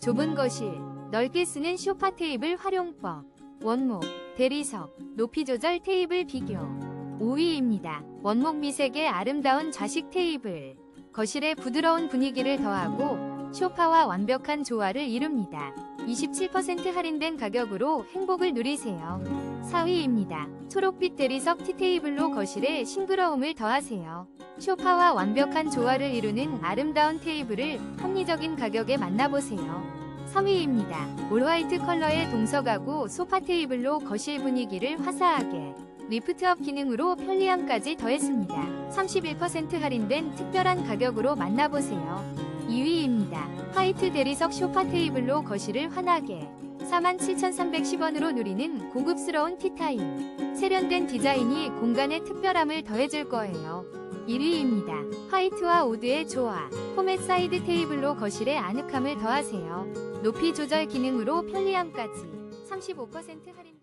좁은 거실, 넓게 쓰는 소파 테이블 활용법, 원목, 대리석, 높이 조절 테이블 비교. 5위입니다. 원목 미색의 아름다운 좌식 테이블. 거실에 부드러운 분위기를 더하고 소파와 완벽한 조화를 이룹니다. 27% 할인된 가격으로 행복을 누리세요. 4위입니다. 초록빛 대리석 티테이블로 거실에 싱그러움을 더하세요. 소파와 완벽한 조화를 이루는 아름다운 테이블을 합리적인 가격에 만나보세요. 3위입니다. 올 화이트 컬러의 동서가구 소파 테이블로 거실 분위기를 화사하게 리프트업 기능으로 편리함까지 더했습니다. 31% 할인된 특별한 가격으로 만나보세요. 2위입니다. 화이트 대리석 소파 테이블로 거실을 환하게 47,310원으로 누리는 고급스러운 티타임. 세련된 디자인이 공간의 특별함을 더해줄 거예요. 1위입니다. 화이트와 우드의 조화. 포맷 사이드 테이블로 거실에 아늑함을 더하세요. 높이 조절 기능으로 편리함까지 35% 할인.